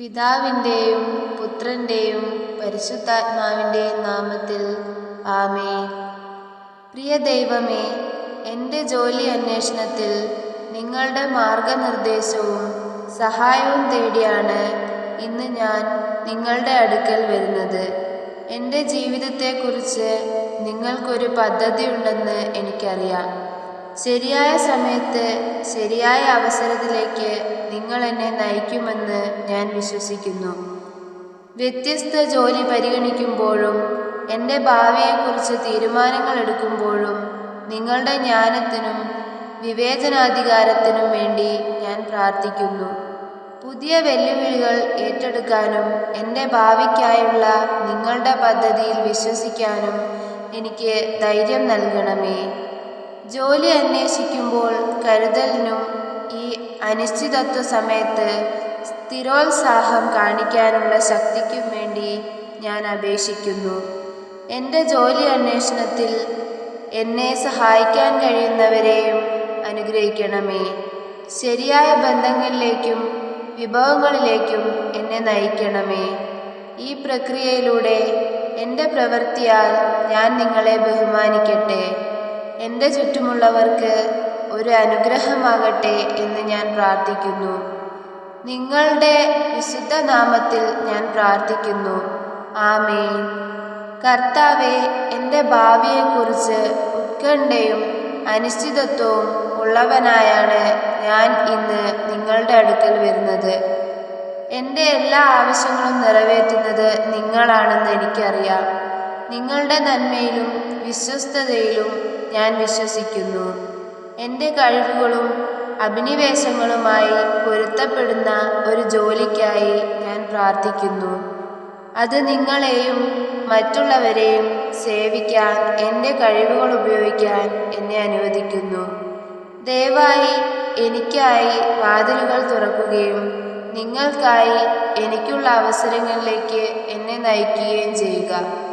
പിതാവിന്റെയും പുത്രന്റെയും പരിശുദ്ധാത്മാവിന്റെയും നാമത്തിൽ ആമേ പ്രിയ ദൈവമേ എന്റെ ജോലി അന്വേഷണത്തിൽ നിങ്ങളുടെ മാർഗനിർദ്ദേശവും സഹായവും തേടിയാണ് ഇന്ന് ഞാൻ നിങ്ങളുടെ അടുക്കൽ വരുന്നത്. എന്റെ ജീവിതത്തെക്കുറിച്ച് നിങ്ങൾക്കൊരു പദ്ധതിയുണ്ടെന്ന് എനിക്കറിയാം. ശരിയായ സമയത്ത് ശരിയായ അവസരത്തിലേക്ക് നിങ്ങൾ എന്നെ നയിക്കുമെന്ന് ഞാൻ വിശ്വസിക്കുന്നു. വ്യത്യസ്ത ജോലി പരിഗണിക്കുമ്പോഴും എന്റെ ഭാവിയെക്കുറിച്ച് തീരുമാനങ്ങൾ എടുക്കുമ്പോഴും നിങ്ങളുടെ ജ്ഞാനത്തിനും വിവേചനാധികാരത്തിനും വേണ്ടി ഞാൻ പ്രാർത്ഥിക്കുന്നു. പുതിയ വെല്ലുവിളികൾ ഏറ്റെടുക്കാനും എന്റെ ഭാവിക്കായുള്ള നിങ്ങളുടെ പദ്ധതിയിൽ വിശ്വസിക്കാനും എനിക്ക് ധൈര്യം നൽകണമേ. ജോലി അന്വേഷിക്കുമ്പോൾ കരുതലിനും ഈ അനിശ്ചിതത്വ സമയത്ത് സ്ഥിരോത്സാഹം കാണിക്കാനുള്ള ശക്തിക്കും വേണ്ടി ഞാൻ അപേക്ഷിക്കുന്നു. എന്റെ ജോലി അന്വേഷണത്തിൽ എന്നെ സഹായിക്കാൻ കഴിയുന്നവരെയും അനുഗ്രഹിക്കണമേ. ശരിയായ ബന്ധങ്ങളിലേക്കും വിഭവങ്ങളിലേക്കും എന്നെ നയിക്കണമേ. ഈ പ്രക്രിയയിലൂടെ എന്റെ പ്രവൃത്തിയാൽ ഞാൻ നിങ്ങളെ ബഹുമാനിക്കട്ടെ. എന്റെ ചുറ്റുമുള്ളവർക്ക് ഒരു അനുഗ്രഹമാകട്ടെ എന്ന് ഞാൻ പ്രാർത്ഥിക്കുന്നു. നിങ്ങളുടെ വിശുദ്ധ നാമത്തിൽ ഞാൻ പ്രാർത്ഥിക്കുന്നു. ആമേ കർത്താവെ എന്റെ ഭാവിയെക്കുറിച്ച് ഉത്കണ്ഠയും അനിശ്ചിതത്വവും ഉള്ളവനായാണ് ഞാൻ ഇന്ന് നിങ്ങളുടെ അടുക്കൽ വരുന്നത്. എന്റെ എല്ലാ ആവശ്യങ്ങളും നിറവേറ്റുന്നത് നിങ്ങളാണെന്ന് എനിക്കറിയാം. നിങ്ങളുടെ നന്മയിലും വിശ്വസ്തതയിലും ഞാൻ വിശ്വസിക്കുന്നു. എന്റെ കഴിവുകളും അഭിനിവേശങ്ങളുമായി പൊരുത്തപ്പെടുന്ന ഒരു ജോലിക്കായി ഞാൻ പ്രാർത്ഥിക്കുന്നു. അത് നിങ്ങളെയും മറ്റുള്ളവരെയും സേവിക്കാൻ എന്റെ കഴിവുകൾ ഉപയോഗിക്കാൻ എന്നെ അനുവദിക്കുന്നു. ദയവായി എനിക്കായി വാതിലുകൾ തുറക്കുകയും നിങ്ങൾക്കായി എനിക്കുള്ള അവസരങ്ങളിലേക്ക് എന്നെ നയിക്കുകയും ചെയ്യുക.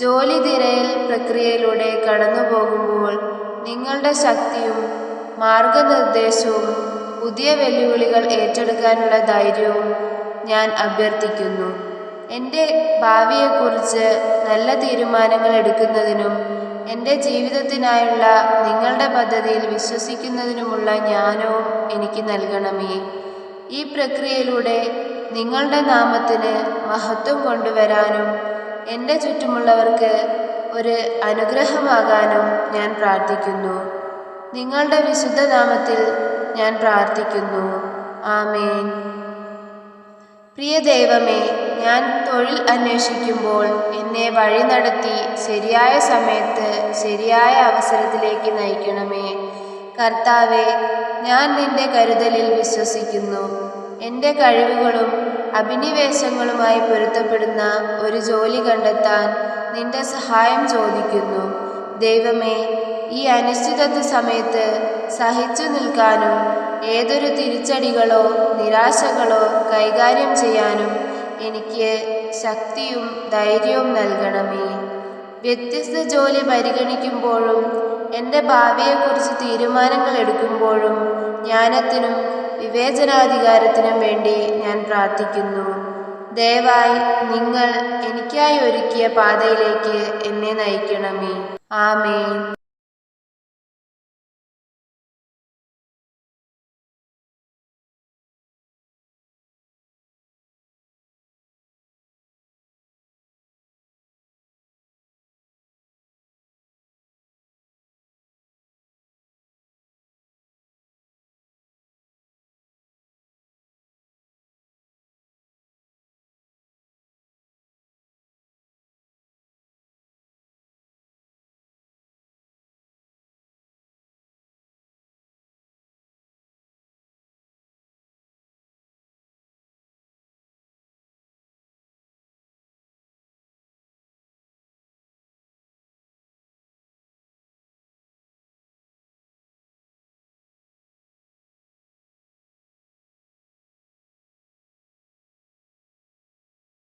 ജോലി തിരയൽ പ്രക്രിയയിലൂടെ കടന്നു പോകുമ്പോൾ നിങ്ങളുടെ ശക്തിയും മാർഗനിർദ്ദേശവും പുതിയ വെല്ലുവിളികൾ ഏറ്റെടുക്കാനുള്ള ധൈര്യവും ഞാൻ അഭ്യർത്ഥിക്കുന്നു. എന്റെ ഭാവിയെക്കുറിച്ച് നല്ല തീരുമാനങ്ങൾ എടുക്കുന്നതിനും എന്റെ ജീവിതത്തിനായുള്ള നിങ്ങളുടെ പദ്ധതിയിൽ വിശ്വസിക്കുന്നതിനുമുള്ള ജ്ഞാനവും എനിക്ക് നൽകണമേ. ഈ പ്രക്രിയയിലൂടെ നിങ്ങളുടെ നാമത്തിന് മഹത്വം കൊണ്ടുവരാനും എന്റെ ചുറ്റുമുള്ളവർക്ക് ഒരു അനുഗ്രഹമാകാനും ഞാൻ പ്രാർത്ഥിക്കുന്നു. നിങ്ങളുടെ വിശുദ്ധ നാമത്തിൽ ഞാൻ പ്രാർത്ഥിക്കുന്നു. ആമേൻ. പ്രിയ ദൈവമേ ഞാൻ തൊഴിൽ അന്വേഷിക്കുമ്പോൾ എന്നെ വഴി നടത്തി ശരിയായ സമയത്ത് ശരിയായ അവസരത്തിലേക്ക് നയിക്കണമേ. കർത്താവെ ഞാൻ നിന്റെ കരുതലിൽ വിശ്വസിക്കുന്നു. എന്റെ കഴിവുകളും അഭിനിവേശങ്ങളുമായി പൊരുത്തപ്പെടുന്ന ഒരു ജോലി കണ്ടെത്താൻ നിന്റെ സഹായം ചോദിക്കുന്നു. ദൈവമേ ഈ അനിശ്ചിതത്വ സമയത്ത് സഹിച്ചു നിൽക്കാനും ഏതൊരു തിരിച്ചടികളോ നിരാശകളോ കൈകാര്യം ചെയ്യാനും എനിക്ക് ശക്തിയും ധൈര്യവും നൽകണമേ. വ്യത്യസ്ത ജോലി പരിഗണിക്കുമ്പോഴും എന്റെ ഭാവിയെക്കുറിച്ച് തീരുമാനങ്ങൾ എടുക്കുമ്പോഴും ജ്ഞാനത്തിനും വിവേചനാധികാരത്തിനും വേണ്ടി ഞാൻ പ്രാർത്ഥിക്കുന്നു. ദയവായി നിങ്ങൾ എനിക്കായി ഒരുക്കിയ പാതയിലേക്ക് എന്നെ നയിക്കണമേ. ആമേൻ.